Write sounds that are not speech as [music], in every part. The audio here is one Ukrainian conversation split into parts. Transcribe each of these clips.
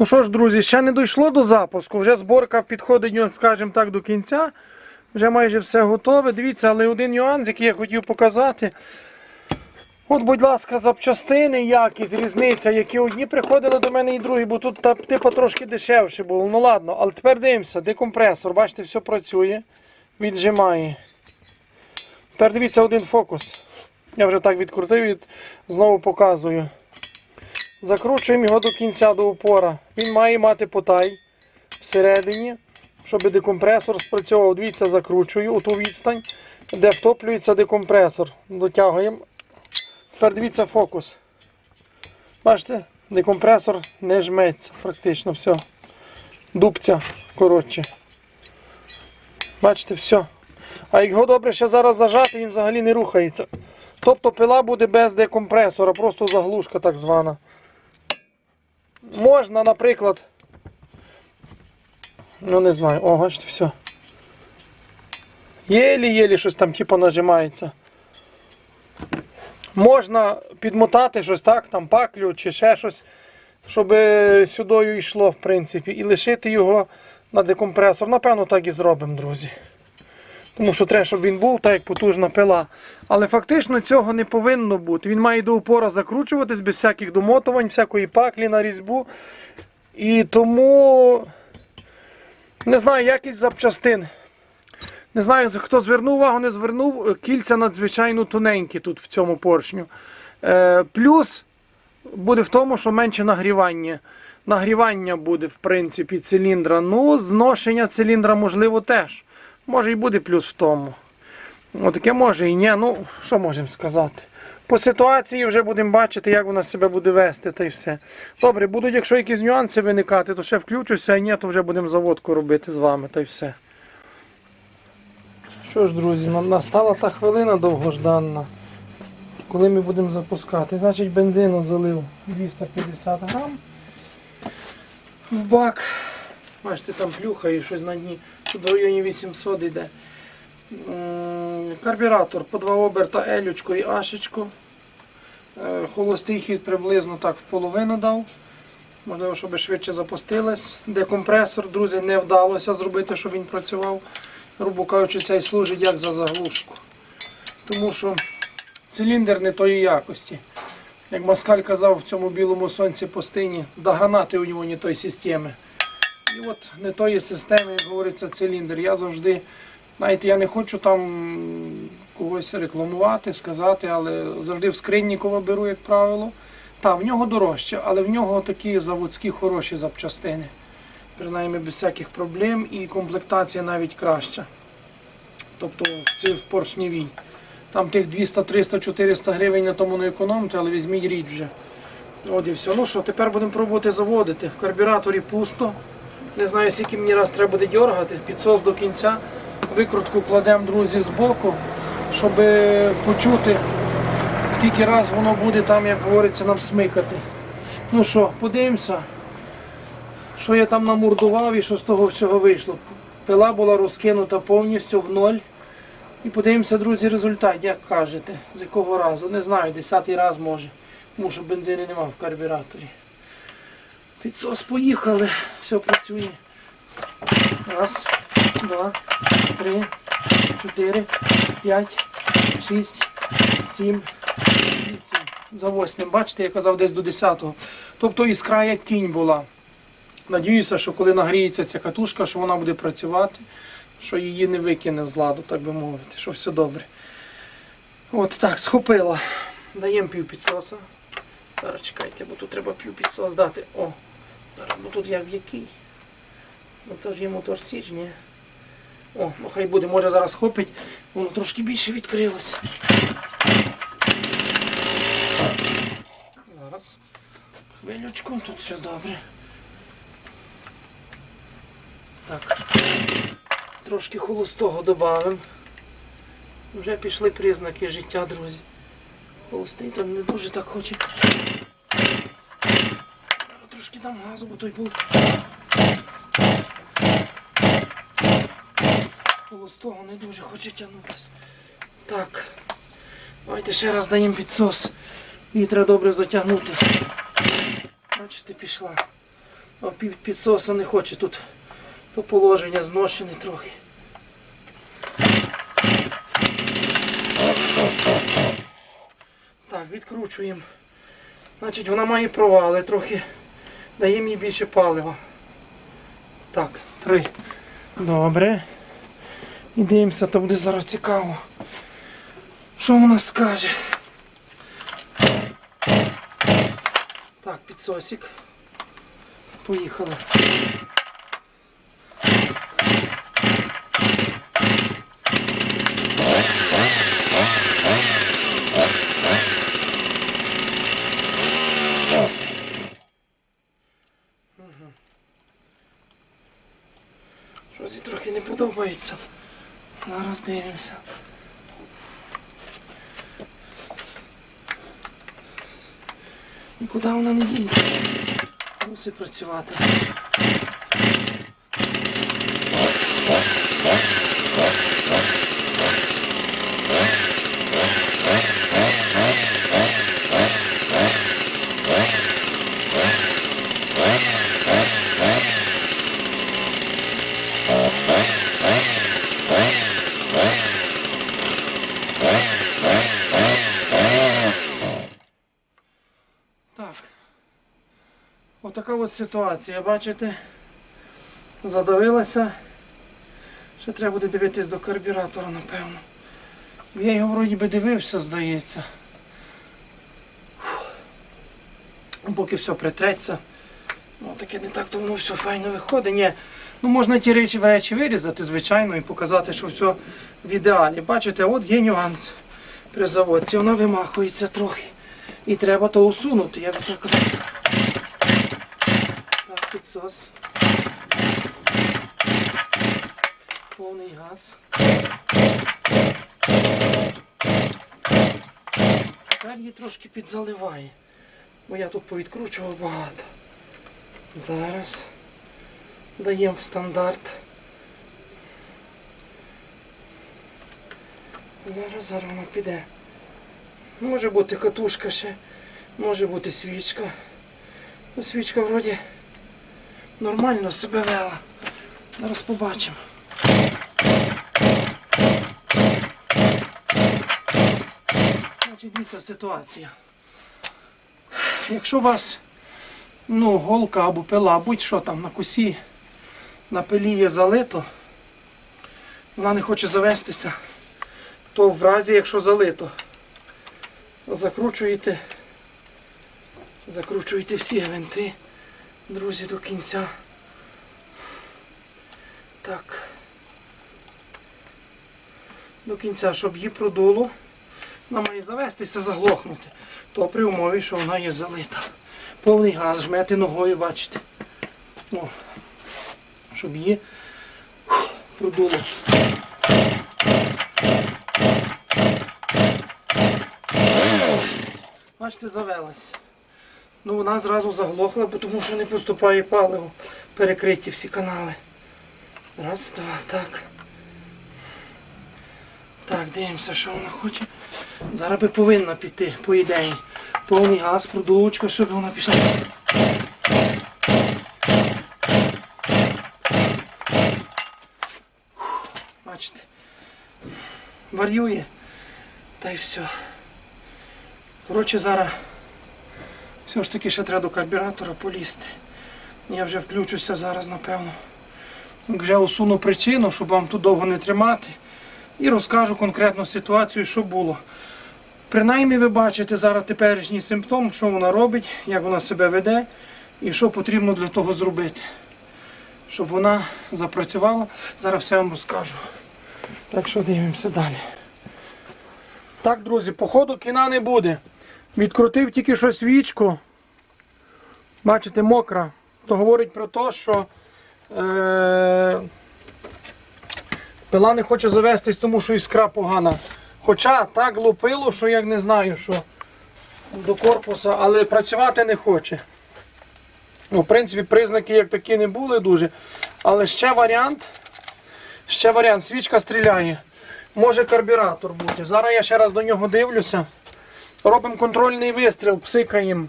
Ну що ж, друзі, ще не дійшло до запуску. Вже зборка підходить, ну, скажімо так, до кінця. Вже майже все готове. Дивіться, але один нюанс, який я хотів показати. От, будь ласка, запчастини, якість, різниця, які одні приходили до мене і другі, бо тут типу трошки дешевше було. Ну ладно, але тепер дивимося, декомпресор, бачите, все працює, віджимає. Тепер дивіться один фокус. Я вже так відкрутив і знову показую. Закручуємо його до кінця, до упора. Він має мати потай всередині, щоб декомпресор спрацьовував. Дивіться, закручую у ту відстань, де втоплюється декомпресор. Дотягуємо. Тепер дивіться фокус. Бачите, декомпресор не жметься, практично все. Дубця, коротше. Бачите, все. А його добре ще зараз зажати, він взагалі не рухається. Тобто пила буде без декомпресора, просто заглушка так звана. Можна, наприклад. Ну не знаю, о, бачите, все. Єлі-єлі щось там типу нажимається. Можна підмотати щось так, там паклю чи ще щось, щоб сюди йшло, в принципі, і лишити його на декомпресор. Напевно, так і зробимо, друзі. Тому що треба, щоб він був так як потужна пила. Але фактично цього не повинно бути. Він має до упора закручуватись без всяких домотувань, всякої паклі на різьбу. І тому не знаю, якість запчастин. Не знаю, хто звернув увагу, не звернув. Кільця надзвичайно тоненькі тут в цьому поршню. Е, плюс буде в тому, що менше нагрівання. Нагрівання буде, в принципі, циліндра. Ну, зношення циліндра, можливо, теж. Може і буде плюс в тому. Отаке може і ні. Ну, що можемо сказати? По ситуації вже будемо бачити, як вона себе буде вести, та й все. Добре, будуть, якщо якісь нюанси виникати, то ще включуся, а ні, то вже будемо заводку робити з вами, та й все. Що ж, друзі, настала та хвилина довгожданна, коли ми будемо запускати. Значить, бензину залив 250 грам в бак. Бачите, там плюхає щось на дні. Тут в районі 800 йде. Карбюратор по два оберта елючко і ашечко. Е, Холостий хід приблизно так в половину дав. Можливо, щоб швидше запустилось. Декомпресор, друзі, не вдалося зробити, щоб він працював. Грубо кажучи, цей служить як за заглушку. Тому що циліндр не тої якості. Як Маскаль казав в цьому білому сонці пустині, до гранати у нього не тої системи. І от не тої системи, як говориться, циліндр. Я завжди, знаєте, я не хочу там когось рекламувати, сказати, але завжди в скриннікова беру, як правило. Так, в нього дорожче, але в нього такі заводські хороші запчастини. Принаймні без всяких проблем і комплектація навіть краща. Тобто в цій в поршневій. Там тих 200, 300, 400 гривень на тому не економте, але візьміть річ вже. От і все. Ну що, тепер будемо пробувати заводити. В карбюраторі пусто. Не знаю, скільки мені раз треба буде дергати, підсос до кінця. Викрутку кладемо, друзі, збоку, щоб почути, скільки раз воно буде там, як говориться, нам смикати. Ну що, подивимося, що я там намурдував і що з того всього вийшло. Пила була розкинута повністю в ноль. І подивимося, друзі, результат, як кажете, з якого разу. Не знаю, десятий раз може. Тому що бензину нема в карбюраторі. Підсос поїхали, все працює. Раз, два, три, чотири, п'ять, шість, сім, вісім. За восьмим. Бачите, я казав десь до десятого. Тобто іскра як кінь була. Надіюся, що коли нагріється ця катушка, що вона буде працювати, що її не викине з ладу, так би мовити, що все добре. От так, схопила. Даємо пів підсоса. Зараз чекайте, бо тут треба пів підсос дати. О, бо тут як в який. Ну то ж є мотор січ, ні. О, ну хай буде, може зараз хопить, воно трошки більше відкрилося. Зараз. Хвилючку, тут все добре. Так. Трошки холостого додамо. Вже пішли признаки життя, друзі. Холостий там не дуже так хоче. Трошки дам газу, бо той був. Холостого не дуже хоче тягнутися. Так. Давайте ще раз даємо підсос. Її треба добре затягнути. Бачите, пішла. А підсоса не хоче тут. То положення зношене трохи. Так, відкручуємо. Значить, вона має провали трохи. Даємо мені більше палива. Так, три. Добре. І дивимося, то буде зараз цікаво. Що вона скаже? Так, підсосик. Поїхали. Мгм. Щось їй трохи не Ну, Зараз дивимося. Нікуди вона не діється. Мусить працювати. Ситуація, бачите? Задавилася. Ще треба буде дивитись до карбюратора, напевно. Я його вроді би дивився, здається. Фух. Поки все притреться. Ну, таке не так, то воно все файно виходить. Ні. Ну, можна ті речі, речі вирізати, звичайно, і показати, що все в ідеалі. Бачите, от є нюанс при заводці. Вона вимахується трохи. І треба то усунути, я би так казав. Так, підсос. Повний газ. Тепер її трошки підзаливає. Бо я тут повідкручував багато. Зараз даємо в стандарт. Зараз, зараз вона піде. Може бути катушка ще, може бути свічка. Ну, свічка вроді нормально себе вела. Зараз побачимо. Значить, дивіться ситуація. Якщо у вас ну, голка або пила, будь-що там на кусі, на пилі є залито, вона не хоче завестися, то в разі, якщо залито, закручуєте, закручуєте всі гвинти, друзі, до кінця. Так. До кінця, щоб її продуло, вона має завестися, заглохнути. То при умові, що вона є залита. Повний газ, жмете ногою, бачите. О, щоб її продуло. Бачите, завелась. Ну вона зразу заглохла, тому що не поступає паливо. Перекриті всі канали. Раз, два, так. Так, дивимося, що вона хоче. Зараз би повинна піти, по ідеї. Повний газ, продулочка, щоб вона пішла. Бачите. Варює. Та й все. Коротше, зараз все ж таки ще треба до карбюратора полізти. Я вже включуся зараз, напевно. Вже усуну причину, щоб вам тут довго не тримати. І розкажу конкретну ситуацію, що було. Принаймні ви бачите зараз теперішній симптом, що вона робить, як вона себе веде і що потрібно для того зробити. Щоб вона запрацювала. Зараз все вам розкажу. Так що дивимося далі. Так, друзі, походу кіна не буде. Відкрутив тільки що свічку. Бачите, мокра. То говорить про те, що е- пила не хоче завестись, тому що іскра погана. Хоча так лупило, що як не знаю, що до корпуса, але працювати не хоче. Ну, в принципі, признаки як такі не були дуже. Але ще варіант. Ще варіант. Свічка стріляє. Може карбюратор бути. Зараз я ще раз до нього дивлюся. Робимо контрольний вистріл, псикаємо.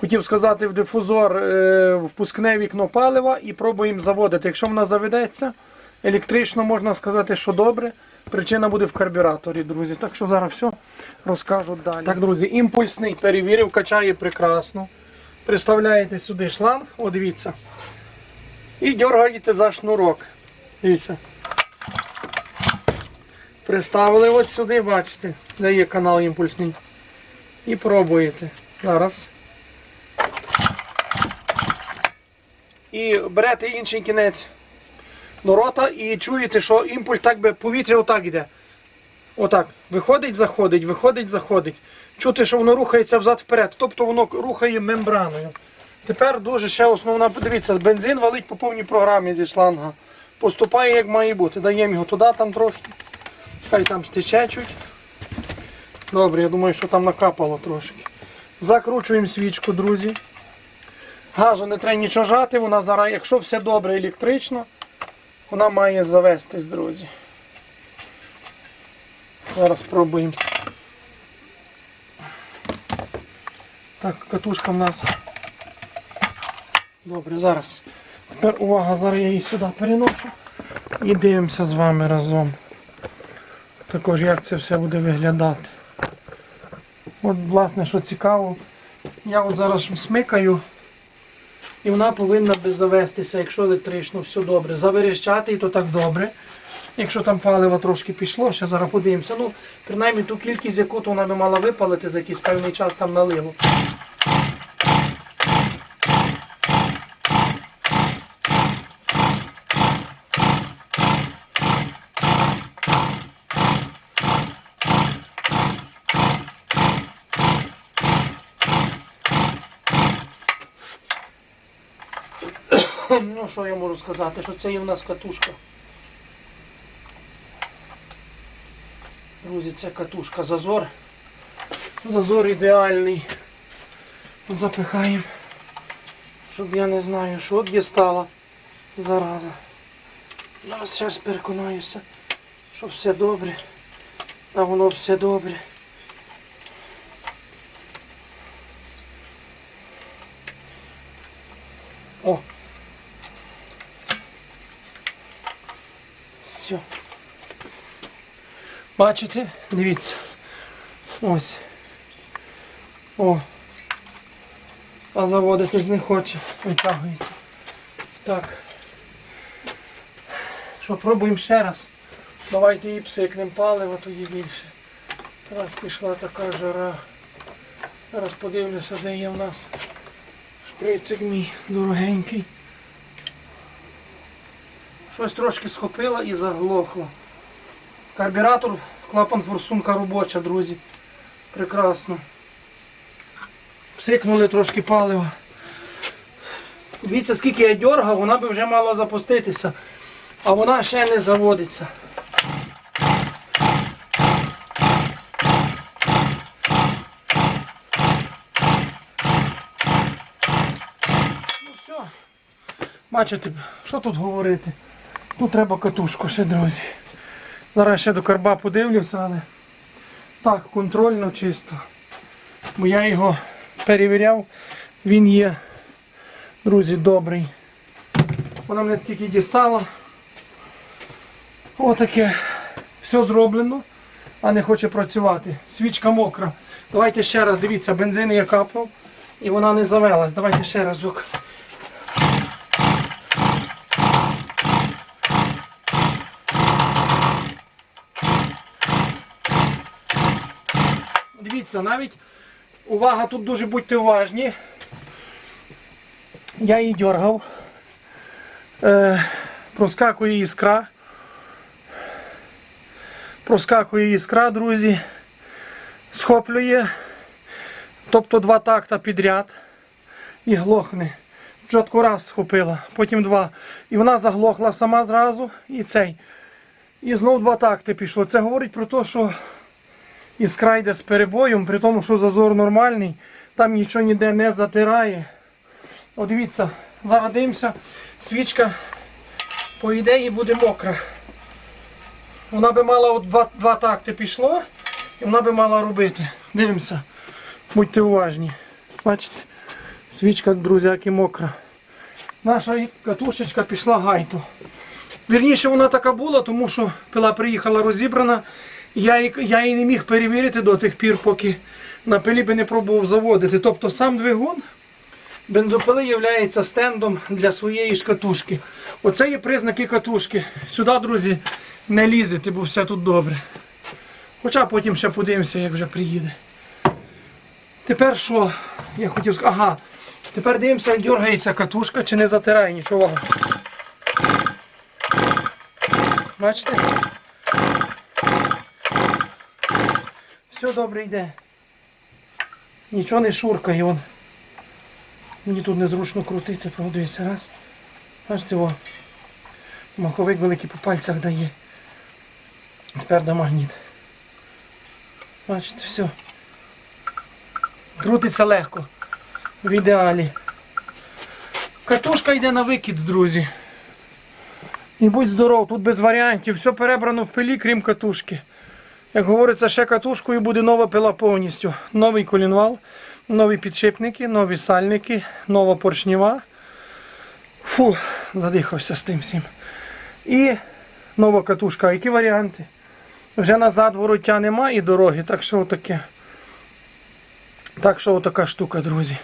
хотів сказати, в дифузор е, впускне вікно палива і пробуємо заводити. Якщо вона заведеться, електрично можна сказати, що добре. Причина буде в карбюраторі, друзі. Так що зараз все розкажу далі. Так, друзі, імпульсний перевірив, качає прекрасно. Приставляєте сюди шланг, о, дивіться. І дергаєте за шнурок. Дивіться. Приставили от сюди, бачите, де є канал імпульсний. І пробуєте. Зараз. І берете інший кінець до рота і чуєте, що імпульс так би повітря отак йде. Отак. Виходить, заходить, виходить, заходить. Чути, що воно рухається взад-вперед. Тобто воно рухає мембраною. Тепер дуже ще основна, подивіться, бензин валить по повній програмі зі шланга. Поступає як має бути. Даємо його туди, там трохи. Хай там стече чуть. Добре, я думаю, що там накапало трошки. Закручуємо свічку, друзі. Газу не треба нічого жати, вона зараз, якщо все добре електрично, вона має завестись, друзі. Зараз спробуємо. Так, катушка в нас. Добре, зараз. Тепер увага, зараз я її сюди переношу і дивимося з вами разом. Також як це все буде виглядати. От, власне, що цікаво, я от зараз смикаю, і вона повинна би завестися, якщо електрично, все добре. Заверещати і то так добре. Якщо там паливо трошки пішло, ще зараз подивимося. Ну, принаймні ту кількість, яку то вона би мала випалити за якийсь певний час там налило. [coughs] Ну, що я можу сказати, що це є в нас катушка. Друзі, це катушка зазор. Зазор ідеальний. Запихаємо. Щоб я не знаю, що дістала зараза. Зараз переконаюся, що все добре. А воно все добре. О, Все. Бачите? Дивіться. Ось. О. А заводитись не хоче. Витягується. Так. Що, пробуємо ще раз. Давайте її псикнемо паливо, тоді більше. Раз пішла така жара. Зараз подивлюся, де є в нас шприцик мій дорогенький. Щось трошки схопила і заглохла. Карбюратор, клапан форсунка робоча, друзі. Прекрасно. Псикнули трошки палива. Дивіться, скільки я дергав, вона би вже мала запуститися. А вона ще не заводиться. Ну все. Бачите, що тут говорити? Тут треба катушку ще, друзі. Зараз ще до карба подивлюся, але так, контрольно чисто. Бо я його перевіряв, він є, друзі, добрий. Вона мене тільки дістала. Отаке. Все зроблено, а не хоче працювати. Свічка мокра. Давайте ще раз, дивіться, бензин я капнув і вона не завелась. Давайте ще разок. Дивіться, навіть увага, тут дуже будьте уважні. Я її дергав. Е, проскакує іскра. Проскакує іскра, друзі. Схоплює. Тобто два такта підряд і глохне. Спочатку раз схопила, потім два. І вона заглохла сама зразу і цей. І знов два такти пішло. Це говорить про те, що іскра йде з перебоєм, при тому, що зазор нормальний, там нічого ніде не затирає. О, дивіться, зараз дивимося, свічка по ідеї буде мокра. Вона би мала от два, два такти пішло, і вона би мала робити. Дивимося. Будьте уважні. Бачите? Свічка, друзяки, мокра. Наша катушечка пішла гайту. Вірніше, вона така була, тому що пила приїхала розібрана. Я, її- я її не міг перевірити до тих пір, поки на пилі би не пробував заводити. Тобто сам двигун бензопили є стендом для своєї ж катушки. Оце є признаки катушки. Сюди, друзі, не лізете, бо все тут добре. Хоча потім ще подивимося, як вже приїде. Тепер що? Я хотів сказати. Ага. Тепер дивимося, як дергається катушка, чи не затирає нічого. Бачите? Все добре йде. Нічого не шуркає он. Мені тут незручно крутити, продивіться раз. Бачите, о. Маховик великий по пальцях дає. Тепер до магніт. Бачите, все. Крутиться легко. В ідеалі. Катушка йде на викид, друзі. І будь здоров, тут без варіантів. Все перебрано в пилі, крім катушки. Як говориться, ще катушкою буде нова пила повністю. Новий колінвал, нові підшипники, нові сальники, нова поршнева. Фу, задихався з тим всім. І нова катушка. Які варіанти? Вже назад вороття нема і дороги, так що отаке. Так що отака штука, друзі.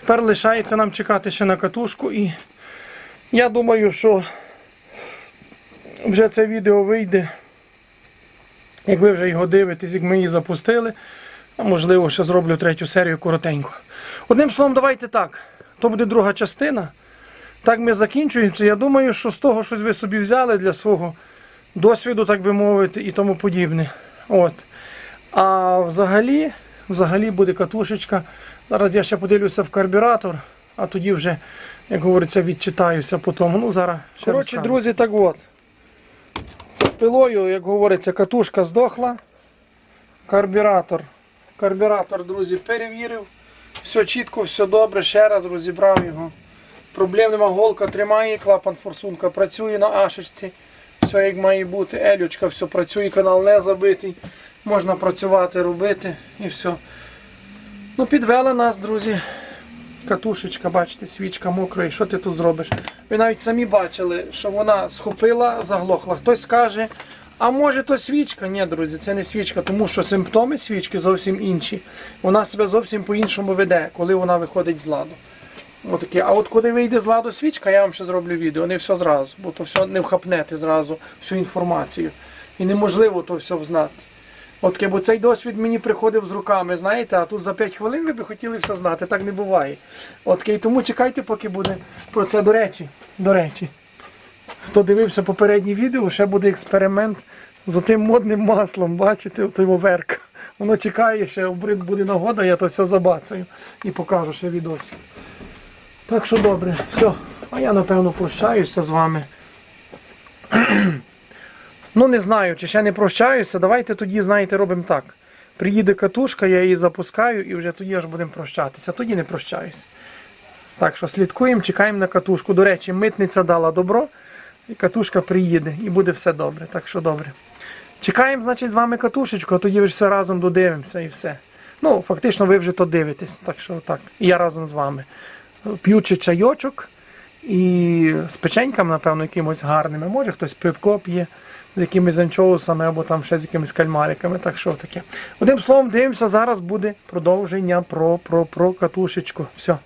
Тепер лишається нам чекати ще на катушку і я думаю, що вже це відео вийде. Як ви вже його дивитесь, як ми її запустили, а можливо, ще зроблю третю серію коротенько. Одним словом, давайте так. То буде друга частина. Так ми закінчуємося. Я думаю, що з того щось ви собі взяли для свого досвіду, так би мовити, і тому подібне. От. А взагалі, взагалі буде катушечка. Зараз я ще подивлюся в карбюратор, а тоді вже, як говориться, відчитаюся по тому. Ну, зараз ще Коротше, друзі, так от. З пилою, як говориться, катушка здохла. Карбюратор. Карбюратор, друзі, перевірив. Все чітко, все добре, ще раз розібрав його. Проблем голка тримає, клапан форсунка працює на ашечці. Все як має бути. Елючка, все працює, канал не забитий. Можна працювати, робити і все. Ну, підвели нас, друзі. Катушечка, бачите, свічка мокра, і що ти тут зробиш? Ви навіть самі бачили, що вона схопила, заглохла. Хтось скаже, а може то свічка? Ні, друзі, це не свічка, тому що симптоми свічки зовсім інші. Вона себе зовсім по-іншому веде, коли вона виходить з ладу. Отаке. А от коли вийде з ладу свічка, я вам ще зроблю відео, не все зразу, бо то все не вхапнете зразу всю інформацію. І неможливо то все взнати. От бо цей досвід мені приходив з руками, знаєте, а тут за 5 хвилин ви б хотіли все знати, так не буває. От і тому чекайте, поки буде про це до речі. До речі. Хто дивився попереднє відео, ще буде експеримент з тим модним маслом, бачите, отой верк. Воно чекає, ще обрид буде нагода, я то все забацаю і покажу ще відосик. Так що добре, все. А я напевно прощаюся з вами. Ну не знаю, чи ще не прощаюся. Давайте тоді, знаєте, робимо так. Приїде катушка, я її запускаю і вже тоді аж будемо прощатися. Тоді не прощаюсь. Так що слідкуємо, чекаємо на катушку. До речі, митниця дала добро, і катушка приїде, і буде все добре. Так що добре. Чекаємо, значить, з вами катушечку, а тоді вже все разом додивимося і все. Ну, фактично, ви вже то дивитесь, так що так. І я разом з вами. П'ючи чайочок і з печеньками, напевно, якимось гарними. Може хтось пивко п'є з якимись анчоусами або там ще з якимись кальмариками. Так що таке. Одним словом, дивимося, зараз буде продовження про, про, про катушечку. Все.